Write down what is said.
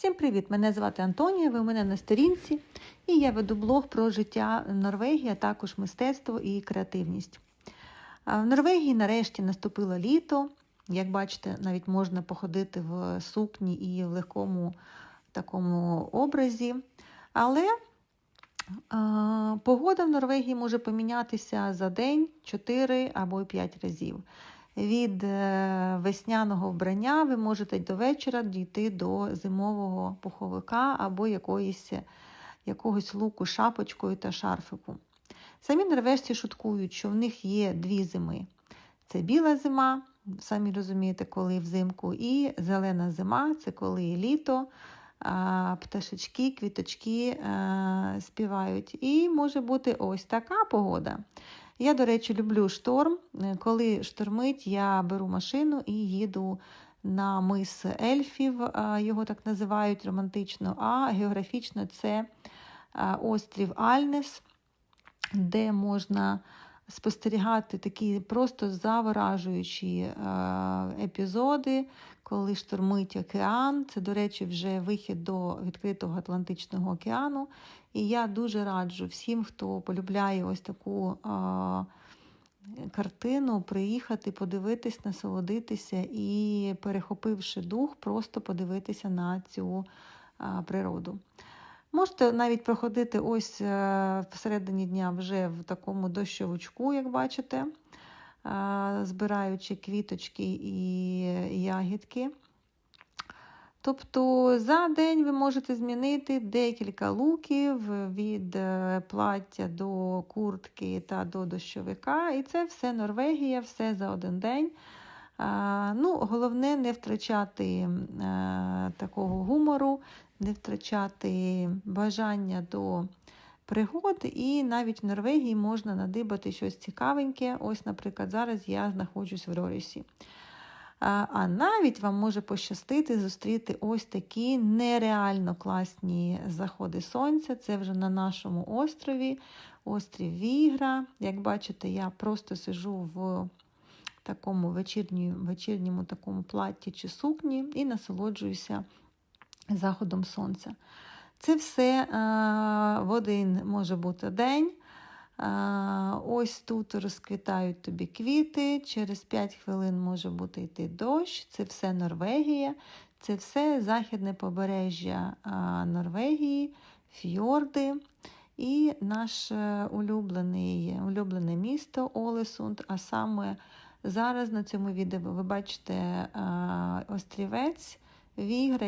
Всім привіт! Мене звати Антонія, ви у мене на сторінці, і я веду блог про життя Норвегії, а також мистецтво і креативність. В Норвегії нарешті наступило літо. Як бачите, навіть можна походити в сукні і в легкому такому образі. Але погода в Норвегії може помінятися за день 4 або 5 разів. Від е, весняного вбрання ви можете до вечора дійти до зимового пуховика або якоїсь, якогось луку шапочкою та шарфику. Самі норвежці шуткують, що в них є дві зими: це біла зима, самі розумієте, коли взимку, і зелена зима це коли літо, пташечки, квіточки співають. І може бути ось така погода. Я, до речі, люблю шторм. Коли штормить, я беру машину і їду на мис ельфів, його так називають романтично, а географічно це острів Альнес, де можна спостерігати такі просто заворажуючі епізоди, коли штормить океан. Це, до речі, вже вихід до відкритого Атлантичного океану. І я дуже раджу всім, хто полюбляє ось таку а, картину, приїхати, подивитись, насолодитися і, перехопивши дух, просто подивитися на цю а, природу. Можете навіть проходити ось а, всередині дня вже в такому дощовичку, як бачите, збираючи квіточки і ягідки. Тобто за день ви можете змінити декілька луків від плаття до куртки та до дощовика. І це все Норвегія, все за один день. Ну, Головне не втрачати такого гумору, не втрачати бажання до пригод. І навіть в Норвегії можна надибати щось цікавеньке. Ось, наприклад, зараз я знаходжусь в Рорісі. А навіть вам може пощастити зустріти ось такі нереально класні заходи сонця. Це вже на нашому острові, острів Вігра. Як бачите, я просто сижу в такому вечірньому, вечірньому такому платі чи сукні і насолоджуюся заходом сонця. Це все в один може бути день. Ось тут розквітають тобі квіти, через 5 хвилин може бути йти дощ. Це все Норвегія, це все західне побережжя Норвегії, фьорди і наше улюблений, улюблене місто Олесунд. А саме зараз на цьому відео ви бачите острівець Вігра,